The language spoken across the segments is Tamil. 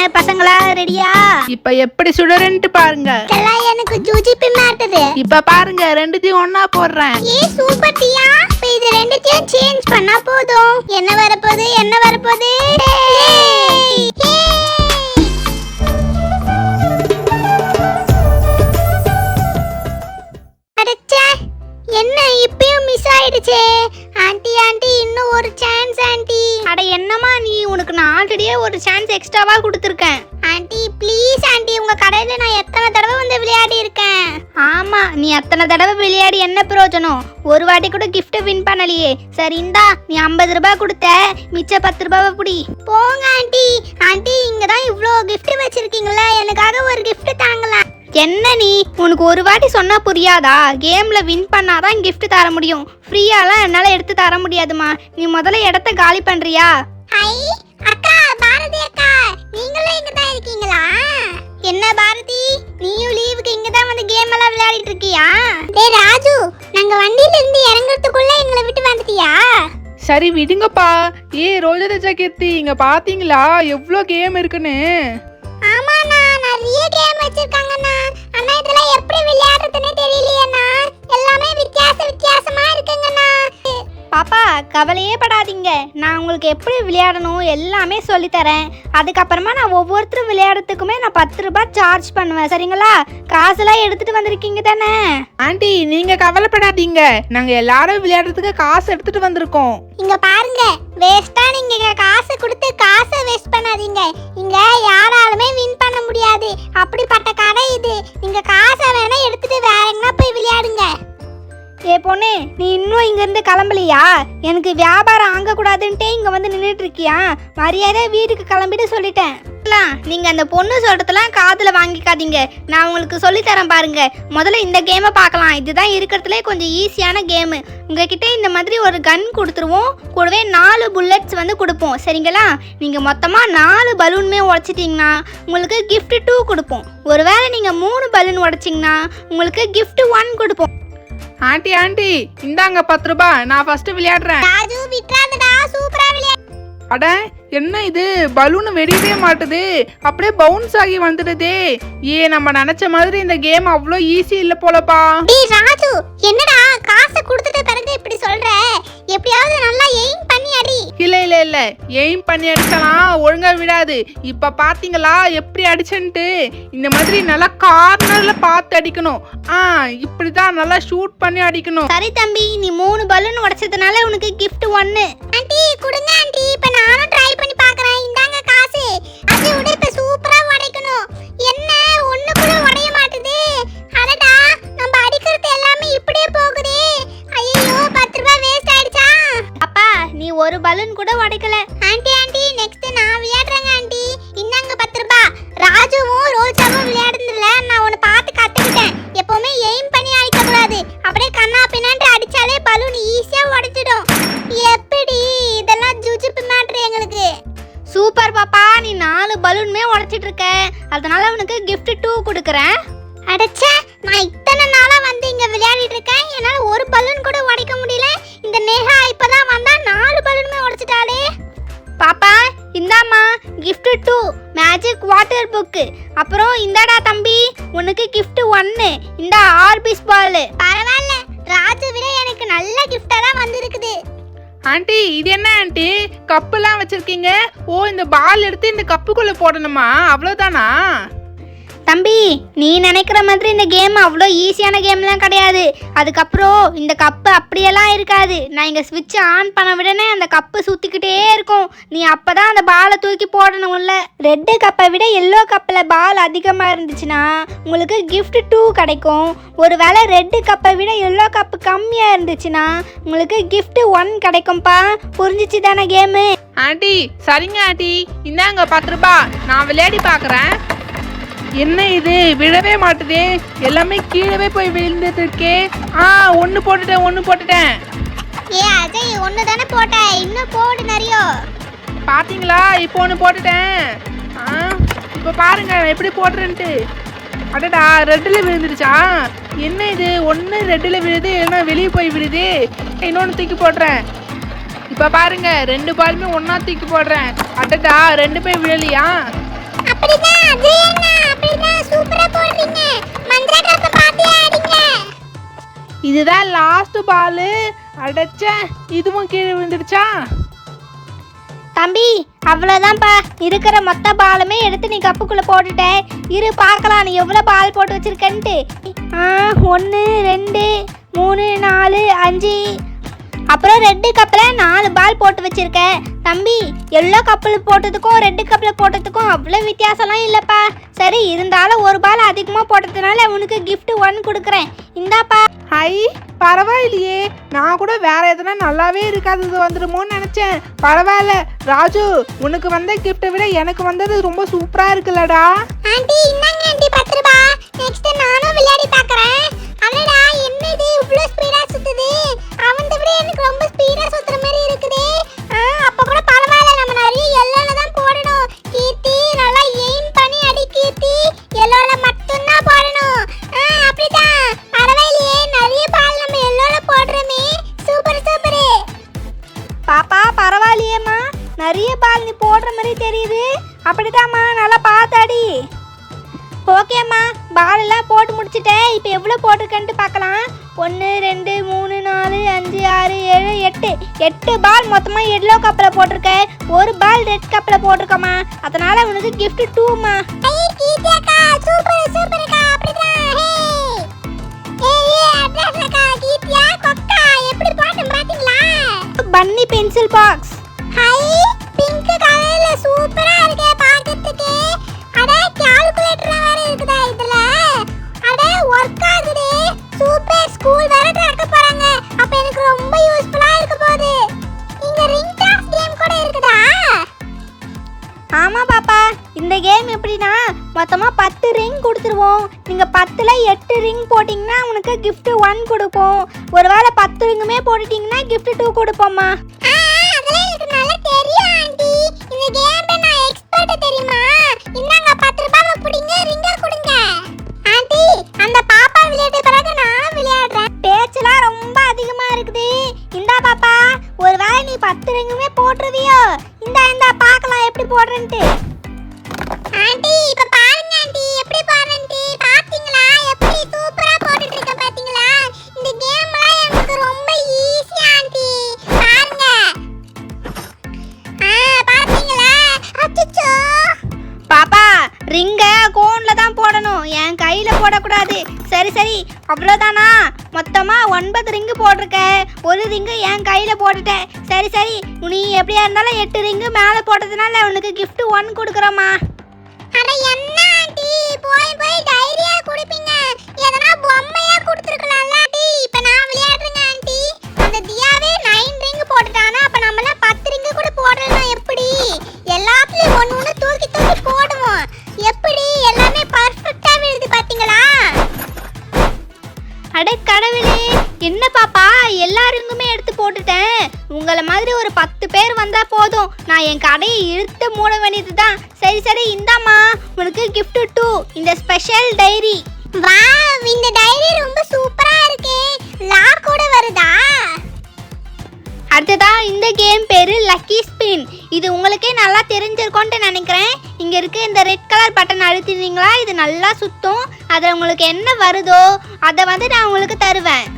என்ன பசங்களா? ரெடியா இப்ப எப்படி சுடறேன்ட்டு பாருங்க. இதெல்லாம் எனக்கு ஜூஜிபி மாட்டுது. இப்ப பாருங்க ரெண்டுத்தையும் ஒண்ணா போடுறேன். ஏ சூப்பர் டியா இப்ப இது ரெண்டுத்தையும் சேஞ்ச் பண்ணா போதும். என்ன வரப்போகுது? என்ன வரப்போகுது? ஏய்! ஏய்! அடச்சே. என்ன இப்பயும் மிஸ் ஆயிடுச்சே. ஆண்டி ஆண்டி இன்னும் ஒரு ஆண்டி அட என்னம்மா நீ? உனக்கு நான் ஆல்ரெடியே ஒரு சான்ஸ் எக்ஸ்ட்ராவா கொடுத்துருக்கேன். ஆண்டி ப்ளீஸ் ஆண்டி உங்க கடையில நான் எத்தனை தடவை வந்து விளையாடி இருக்கேன். ஆமா நீ அத்தனை தடவை விளையாடி என்ன பிரயோஜனம்? ஒரு வாட்டி கூட gift வின் பண்ணலையே. சரி இந்தா நீ ஐம்பது ரூபாய் கொடுத்த. மிச்ச பத்து ரூபாவை புடி. போங்க ஆண்டி. ஆண்டி இங்க தான் இவ்வளோ gift வச்சிருக்கீங்களா? எனக்காக ஒரு gift தாங்களா? என்ன நீ? உனக்கு ஒரு வாட்டி சொன்னா புரியாதா? கேம்ல வின் பண்ணாதான் gift தர முடியும். ஃப்ரீயாலாம் என்னால எடுத்து தர முடியாதுமா. நீ முதல்ல இடத்த காலி பண்றியா? ஐ அக்கா பாரதி அக்கா நீங்களும் இங்க தான் இருக்கீங்களா? என்ன பாரதி? நீயும் லீவுக்கு இங்க தான் வந்து கேம் எல்லாம் விளையாடிட்டு இருக்கியா? டேய் ராஜு நாங்க வண்டியில இருந்து இறங்குறதுக்குள்ள எங்களை விட்டு வந்துட்டியா? சரி விடுங்கப்பா. ஏ ரோஜா கீர்த்தி இங்க பாத்தீங்களா? எவ்வளோ கேம் இருக்குன்னு. ஆமாண்ணா நிறைய கேம் வச்சிருக்காங்கண்ணா கவலையே படாதீங்க நான் உங்களுக்கு எப்படி விளையாடணும் எல்லாமே சொல்லித்தரேன். அதுக்கப்புறமா நான் ஒவ்வொருத்தரும் விளையாடுறதுக்குமே நான் பத்து ரூபாய் சார்ஜ் பண்ணுவேன். சரிங்களா? காசுலாம் எடுத்துட்டு வந்திருக்கீங்க தானே? ஆண்டி நீங்க கவலைப்படாதீங்க. நாங்க எல்லாரும் விளையாடுறதுக்கு காசு எடுத்துட்டு வந்திருக்கோம். இங்க பாருங்க. வேஸ்டா நீங்க காசு கொடுத்து காசை வேஸ்ட் பண்ணாதீங்க. இங்க யாராலுமே வின் பண்ண முடியாது. அப்படிப்பட்ட கடை இது. நீங்க காசை வேணா எடுத்துட்டு வேற எங்கனா போய் விளையாடுங்க. ஏ பொண்ணு நீ இன்னும் இங்கேருந்து கிளம்பலையா? எனக்கு வியாபாரம் ஆங்கக்கூடாதுன்ட்டே இங்கே வந்து நின்றுட்டு இருக்கியா மரியாதை வீட்டுக்கு கிளம்பிட்டு சொல்லிட்டேன். நீங்க அந்த பொண்ணு சொல்றதெல்லாம் காதுல வாங்கிக்காதீங்க. நான் உங்களுக்கு சொல்லி தரேன் பாருங்க. முதல்ல இந்த கேமை பார்க்கலாம். இதுதான் இருக்கிறதுலே கொஞ்சம் ஈஸியான கேமு உங்ககிட்ட இந்த மாதிரி ஒரு கன் கொடுத்துருவோம். கூடவே நாலு புல்லட்ஸ் வந்து கொடுப்போம். சரிங்களா? நீங்கள் மொத்தமாக நாலு பலூனுமே உடச்சிட்டிங்கன்னா உங்களுக்கு கிஃப்ட் டூ கொடுப்போம். ஒருவேளை நீங்கள் மூணு பலூன் உடைச்சிங்கன்னா உங்களுக்கு கிஃப்ட் ஒன் கொடுப்போம். ஆண்டி ஆண்டி இந்தாங்க பத்து ரூபாய். நான் ஃபர்ஸ்ட் விளையாடுறேன். ராஜு விட்றாதடா சூப்பரா விளையாடு அட என்ன இது? பலூன் வெடியவே மாட்டுது. அப்படியே பவுன்ஸ் ஆகி வந்துடுதே. ஏ நம்ம நினைச்ச மாதிரி இந்த கேம் அவ்வளோ ஈஸி இல்ல போலப்பா. டேய் ராஜு எய்ம் பண்ணி அடிக்கலாம் ஒழுங்கா விடாது. இப்ப பார்த்தீங்களா எப்படி அடிச்சன்ட்டு? இந்த மாதிரி நல்லா கார்னர்ல பார்த்து அடிக்கணும். ஆ இப்படிதான் நல்லா ஷூட் பண்ணி அடிக்கணும். சரி தம்பி நீ மூணு பலூன் உடைச்சதுனால உனக்கு கிஃப்ட் ஒன்னு ஆண்டி கொடுங்க ஆண்டி. இப்ப நானும் ட்ரை பண்ணி பார்க்குறேன் இந்தாங்க காசு. அது விட இப்ப சூப்பராக உடைக்கணும். என்ன சூப்பர் பாப்பா நீ நாலு பலூனுமே உடைச்சிட்டு இருக்க அதனால உனக்கு gift டூ கொடுக்குறேன். அடச்சே நான் இத்தனை நாளா வந்து இங்க விளையாடிட்டு இருக்கேன். என்னால ஒரு பலூன் கூட உடைக்க முடியல. இந்த நேஹா இப்பதான் வந்தா நாலு பலூனுமே உடைச்சிட்டாளே. பாப்பா இந்தாம்மா gift two magic water book அப்புறம் இந்தாடா தம்பி உனக்கு gift ஒன்னு இந்த ஆர்பிஸ் பால் பரவாயில்ல ராஜு விட எனக்கு நல்ல gift தான் வந்திருக்குது. ஆண்டி இது என்ன ஆண்டி? கப்புலாம் வச்சிருக்கீங்க? ஓ இந்த பால் எடுத்து இந்த கப்புக்குள்ள போடணுமா? அவ்வளோதானா தம்பி நீ நினைக்கிற மாதிரி இந்த கேம் அவ்வளோ ஈஸியான கேம்லாம் கிடையாது. அதுக்கப்புறம் இந்த கப்பு அப்படியெல்லாம் இருக்காது. நான் இங்கே ஸ்விட்ச் ஆன் பண்ண விடனே அந்த கப்பு சுற்றிக்கிட்டே இருக்கும். நீ அப்போ தான் அந்த பாலை தூக்கி போடணும்ல. ரெட்டு கப்பை விட எல்லோ கப்பில் பால் அதிகமாக இருந்துச்சுன்னா உங்களுக்கு கிஃப்ட் டூ கிடைக்கும். ஒரு வேளை ரெட்டு கப்பை விட எல்லோ கப்பு கம்மியாக இருந்துச்சுன்னா உங்களுக்கு கிஃப்ட் ஒன் கிடைக்கும்ப்பா புரிஞ்சிச்சு தானே கேமு ஆண்டி சரிங்க ஆண்டி. இந்தாங்க பத்து ரூபா நான் விளையாடி பார்க்குறேன். என்ன இது? விழவே மாட்டுதே. எல்லாமே கீழவே போய் விழுந்துட்டு இருக்கே ஆ ஒன்று போட்டுட்டேன் ஒன்று போட்டுட்டேன். ஏ அஜய் ஒன்று தானே போட்டேன் இன்னும் போடு நிறையோ பாத்தீங்களா? இப்போ ஒன்று போட்டுட்டேன். ஆ இப்போ பாருங்க நான் எப்படி போடுறேன்ட்டு. அடடா ரெட்டில் விழுந்துருச்சா? என்ன இது? ஒன்று ரெட்டில் விழுது இல்லைன்னா வெளியே போய் விழுது. இன்னொன்று தூக்கி போடுறேன். இப்போ பாருங்க ரெண்டு பாலுமே ஒன்றா தூக்கி போடுறேன். அடடா ரெண்டு போய் விழலையா? அப்படிதான் போடுறீங்க மந்திர காப்ப பாத்தே ஆடிங்க. இதுதான் லாஸ்ட் பால் அடைச்ச இதுவும் கீழே விழுந்துடுச்சா? தம்பி அவ்வளோதான்ப்பா இருக்கிற மொத்த பாலுமே எடுத்து நீ கப்புக்குள்ள போட்டுட்ட. இரு பார்க்கலாம் நீ எவ்வளோ பால் போட்டு வச்சிருக்கன்ட்டு. ஆ ஒன்று ரெண்டு மூணு நாலு அஞ்சு. அப்புறம் ரெட்டு கப்பில் நாலு பால் போட்டு வச்சிருக்க. தம்பி எல்லோ கப்பில் போட்டதுக்கும் ரெட்டு கப்பில் போட்டதுக்கும் அவ்வளோ வித்தியாசம்லாம் இல்லைப்பா. சரி இருந்தாலும் ஒரு பால் அதிகமாக போட்டதுனால உனக்கு gift ஒன் கொடுக்குறேன். இந்தாப்பா. ஐ பரவாயில்லையே. நான் கூட வேற எதனா நல்லாவே இருக்காதது வந்துடுமோன்னு நினைச்சேன். பரவாயில்ல. ராஜு உனக்கு வந்த கிஃப்ட்டை விட எனக்கு வந்தது ரொம்ப சூப்பரா இருக்குல்லடா. ஆண்டி இந்தாங்க ஆண்டி பத்து ரூபா. நெக்ஸ்ட் நானும் விளையாடி பார்க்கறேன். எட்டு பால் மொத்தமாக எல்லோ கப்பில் போட்டிருக்கேன் ஒரு பால் ரெட் கப்பில் போட்டிருக்கம்மா. அதனால உனக்கு gift டூமா பன்னி பென்சில் பாக்ஸ் ஹை. ஆமா பாப்பா. இந்த கேம் எப்படின்னா மொத்தமா பத்து ரிங் கொடுத்துருவோம். நீங்க பத்துல எட்டு ரிங் போட்டீங்கன்னா உனக்கு gift ஒன் கொடுப்போம். ஒருவேளை பத்து ரிங்குமே போட்டுட்டீங்கன்னா gift டூ கொடுப்போம்மா. பேச்செல்லாம் ரொம்ப அதிகமா இருக்குது. இந்தா பாப்பா. ஒருவேளை நீ பத்து ரிங்குமே போட்டுருவியோ? இந்தா இந்தா பார்க்கலாம் எப்படி போடுறேன்ட்டு. ஆண்டி போடணும். என் கையில் போடக்கூடாது. சரி சரி. அவ்வளோதானா மொத்தமாக ஒன்பது ரிங்கு போட்டிருக்க. ஒரு ரிங்கு என் கையில் போட்டுட்டேன். சரி சரி. நீ எப்படியா இருந்தாலும் எட்டு ரிங்கு மேலே போட்டதுனால உனக்கு gift ஒன் கொடுக்குறோமா அட என்ன ஆண்டி? போய் போய் டைரியா குடிப்பீங்க. எதனா பொம்மையா கொடுத்துருக்கலாம்ல ஆண்டி. இப்போ நான் விளையாடுறேங்க ஆண்டி. அந்த தியாவே நைன் ரிங்கு போட்டுட்டானா அப்போ நம்மளாம் பத்து ரிங்கு கூட போடலாம் எப்படி? எல்லாத்துலயும் ஒன்று ஒண்ணு தூக்கி தூக்கி போடுவோம். நான் என் கடையை இழுத்து மூட வேண்டியது தான் சரி சரி இந்தாம்மா. உனக்கு gift டூ இந்த ஸ்பெஷல் டைரி வா இந்த டைரி ரொம்ப சூப்பரா இருக்கே. லா கூட வருதா? அடுத்ததா இந்த கேம் பேரு லக்கி ஸ்பின் இது உங்களுக்கே நல்லா தெரிஞ்சிருக்கும்னு நினைக்கிறேன். இங்க இருக்க இந்த ரெட் கலர் பட்டன் அழுத்தினீங்களா இது நல்லா சுத்தும். அதில் உங்களுக்கு என்ன வருதோ அதை வந்து நான் உங்களுக்கு தருவேன்.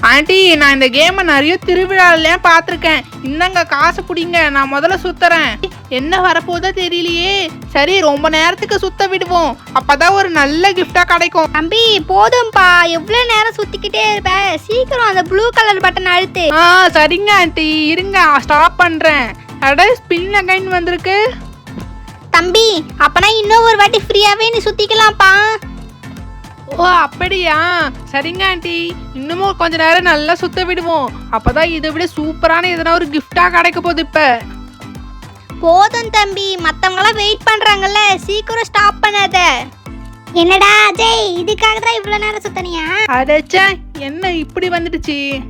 ஆண்டி நான் இந்த கேமை நிறைய திருவிழாலாம் பார்த்துருக்கேன். இந்தாங்க காசு பிடிங்க நான் முதல்ல சுத்துறேன். என்ன வரப்போதோ தெரியலையே. சரி ரொம்ப நேரத்துக்கு சுத்த விடுவோம். அப்பதான் ஒரு நல்ல கிஃப்டா கிடைக்கும். தம்பி போதும்பா. எவ்வளோ நேரம் சுத்திக்கிட்டே இருப்ப? சீக்கிரம் அந்த ப்ளூ கலர் பட்டன் அழுத்து. ஆ சரிங்க ஆண்டி. இருங்க ஸ்டாப் பண்றேன். அட ஸ்பின் அகைன் வந்திருக்கு. தம்பி அப்பனா இன்னும் ஒரு வாட்டி ஃப்ரீயாவே நீ சுத்திக்கலாம்ப்பா. ஓ அப்படியா? சரிங்க ஆண்டி. இன்னமும் கொஞ்ச நேரம் நல்லா சுத்த விடுவோம். அப்பதான் இதை விட சூப்பரான எதனா ஒரு கிஃப்டா கிடைக்க போகுது இப்ப. போதும் தம்பி. மத்தவங்களாம் வெயிட் பண்றாங்கல்ல. சீக்கிரம் ஸ்டாப் பண்ணாத. என்னடா அஜய் இதுக்காக தான் இவ்வளோ நேரம் சுத்தனியா? அடச்சே என்ன இப்படி வந்துடுச்சு?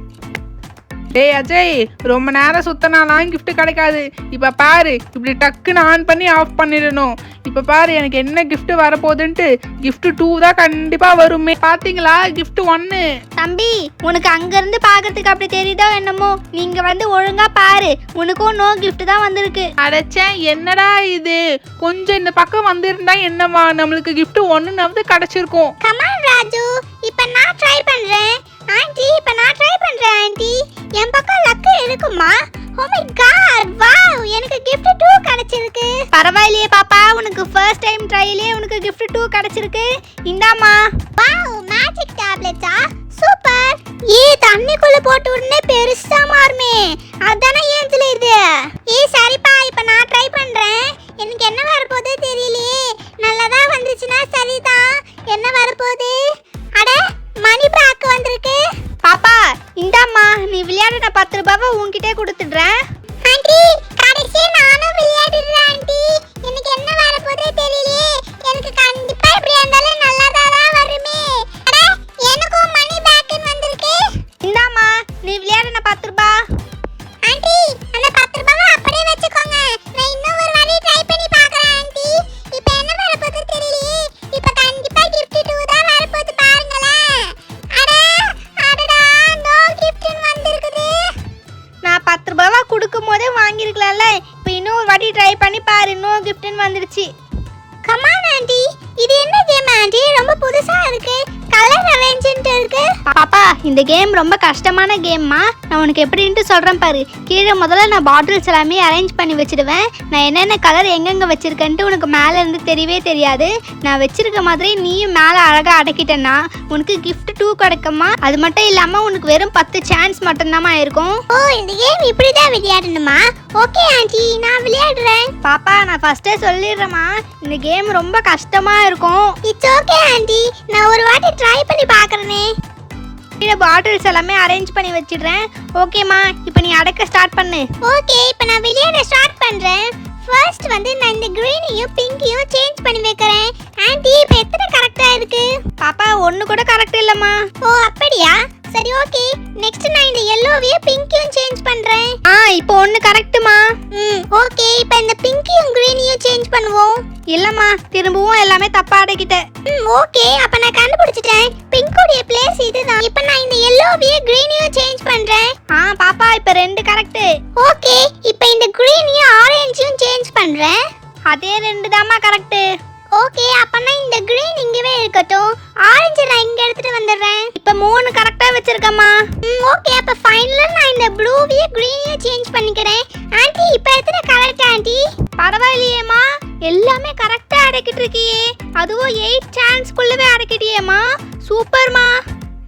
டேய் அஜய் ரொம்ப நேரம் சுத்தினாலாம் gift கிடைக்காது. இப்ப பாரு இப்படி டக்குன்னு ஆன் பண்ணி ஆஃப் பண்ணிடணும். இப்ப பாரு எனக்கு என்ன gift வரப்போகுதுன்ட்டு gift டூ தான் கண்டிப்பா வருமே. பாத்தீங்களா? gift ஒன்னு தம்பி உனக்கு அங்கிருந்து பார்க்கறதுக்கு அப்படி தெரியுதோ என்னமோ? நீங்க வந்து ஒழுங்கா பாரு. உனக்கும் நோ gift தான் வந்திருக்கு. அடைச்சேன் என்னடா இது? கொஞ்சம் இந்த பக்கம் வந்திருந்தா என்னமா நம்மளுக்கு gift ஒன்னுனாவது கிடைச்சிருக்கும். Come on Raju. இப்போ நான் ட்ரை பண்றேன். ஆண்டி இப்போ நான் ட்ரை பண்றேன் ஆண்டி என் பக்கம் லக்கு இருக்குமா? ஓ மை காட் வாவ் எனக்கு gift 2 கிடைச்சிருக்கு. பரவாயில்லையே பாப்பா உனக்கு ஃபர்ஸ்ட் டைம் ட்ரையிலே உனக்கு gift 2 கிடைச்சிருக்கு. இந்தாம்மா. வாவ் மேஜிக் டேப்லெட்டா சூப்பர் ஏ தண்ணிக்குள்ள போட்டு உடனே பெருசா மாறுமே. அதானே ஏஞ்சல இது? இந்த கேம் ரொம்ப கஷ்டமான கேம்மா நான் உனக்கு எப்படின்ட்டு சொல்றேன் பாரு. கீழே முதல்ல நான் பாட்டில்ஸ் எல்லாமே அரேஞ்ச் பண்ணி வச்சிடுவேன். நான் என்னென்ன கலர் எங்கெங்க வச்சிருக்கேன்ட்டு உனக்கு மேலே இருந்து தெரியவே தெரியாது. நான் வச்சிருக்க மாதிரி நீயும் மேலே அழகா அடக்கிட்டேன்னா உனக்கு gift டூ கிடைக்குமா? அது மட்டும் இல்லாம உனக்கு வெறும் பத்து சான்ஸ் மட்டும்தாம்மா இருக்கும். ஓ இந்த கேம் இப்படி தான் விளையாடணுமா? ஓகே ஆண்டி நான் விளையாடுறேன். பாப்பா நான் ஃபர்ஸ்டே சொல்லிடுறேம்மா. இந்த கேம் ரொம்ப கஷ்டமா இருக்கும். இட்ஸ் ஓகே ஆண்டி நான் ஒரு வாட்டி ட்ரை பண்ணி பார்க்கறனே. கீழே பாட்டில்ஸ் எல்லாமே அரேஞ்ச் பண்ணி வச்சிடுறேன். ஓகேம்மா இப்போ நீ அடக்க ஸ்டார்ட் பண்ணு. ஓகே இப்போ நான் விளையாட ஸ்டார்ட் பண்றேன். ஃபர்ஸ்ட் வந்து நான் இந்த கிரீனையும் பிங்கையும் சேஞ்ச் பண்ணி வைக்கிறேன். ஆண்டி இப்போ எத்தனை கரெக்டா இருக்கு? பாப்பா ஒன்னு கூட கரெக்ட் இல்லம்மா. ஓ அப்படியா? சரி ஓகே நெக்ஸ்ட் நான் இந்த எல்லோவையும் பிங்கையும் சேஞ்ச் பண்றேன். ஆ இப்போ ஒன்னு கரெக்ட்டுமா ம் ஓகே இப்போ இந்த பிங்கையும் கிரீனையும் சேஞ்ச் பண்ணுவோம். இல்லம்மா திரும்பவும் எல்லாமே தப்பா அடக்கிட்டேன். ஓகே அப்ப நான் கண்டுபிடிச்சிட்டேன். பிங்கோடைய பிளேஸ் இதுதான். இப்போ நான் இந்த எல்லோவையும் கிரீனையும் சேஞ்ச் பண்றேன். ஆ பாப்பா இப்போ ரெண்டு கரெக்ட் ஓகே இப்போ இந்த கிரீனையும் ஆரஞ்சையும் சேஞ்ச் பண்றேன். அதே ரெண்டு தாம்மா கரெக்ட் ஓகே அப்பனா இந்த கிரீன் இங்கவே இருக்கட்டும். ஆரஞ்சு நான் இங்க எடுத்துட்டு வந்துடுறேன். இப்போ மூணு கரெக்டா வச்சிருக்கமா ஓகே அப்ப ஃபைனலா நான் இந்த ப்ளூவையும் கிரீனையும் சேஞ்ச் பண்ணிக்கிறேன். ஆண்டி இப்போ எத்தனை கரெக்ட் ஆண்டி பரவாயில்லையேம்மா. எல்லாமே கரெக்டா அடக்கிட்டு இருக்கியே. அதுவும் எயிட் சான்ஸ்குள்ளவே அடக்கிட்டியேம்மா. சூப்பர்மா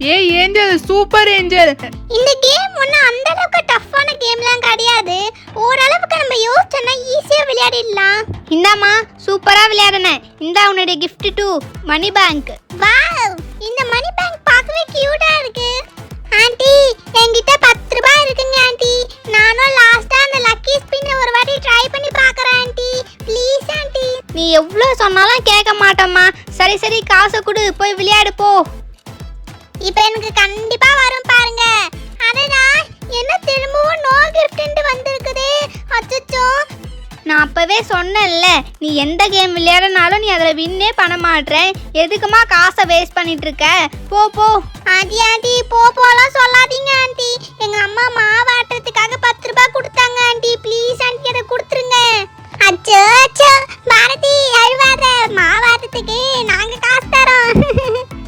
ஏய் ஏஞ்சல் சூப்பர் ஏஞ்சல். இந்த கேம் ஒன்றும் அந்த அளவுக்கு டஃப்பான கேம்லாம் கிடையாது. ஓரளவுக்கு நம்ம யோசிச்சோன்னா ஈஸியாக விளையாடிடலாம். இந்தாம்மா சூப்பராக விளையாடினேன் இந்தா உன்னுடைய gift two money bank wow இந்த மணி பேங்க் பார்க்கவே க்யூட்டாக இருக்கு. ஆண்டி என்கிட்ட பத்து ரூபாய் இருக்குங்க ஆண்டி. நானும் லாஸ்ட்டாக அந்த லக்கி ஸ்பின்னை ஒரு வாட்டி ட்ரை பண்ணி பார்க்குறேன் ஆண்டி. Please aunty. நீ எவ்வளோ சொன்னாலும் கேட்க மாட்டோம்மா. சரி சரி காசை கொடு போய் விளையாடு போ. இப்போ எனக்கு கண்டிப்பா வரும் பாருங்க. அதுதான் என்ன திரும்பவும் நோ கிஃப்ட்ன்ட்டு வந்திருக்குது. அச்சச்சோ. நான் அப்போவே சொன்னேன்ல நீ எந்த கேம் விளையாடனாலும் நீ அதில் வின்னே பண்ண மாட்டேன் எதுக்குமா காசை வேஸ்ட் பண்ணிட்டு இருக்க போ போ. ஆண்டி ஆண்டி போ போலாம் சொல்லாதீங்க ஆண்டி. எங்கள் அம்மா மாவாட்டுறதுக்காக பத்து ரூபாய் கொடுத்தாங்க ஆண்டி. ப்ளீஸ் ஆண்டி அதை கொடுத்துருங்க. அச்சோ அச்சோ பாரதி அழுவாத. மாவாட்டுறதுக்கு நாங்கள் காசு தரோம்.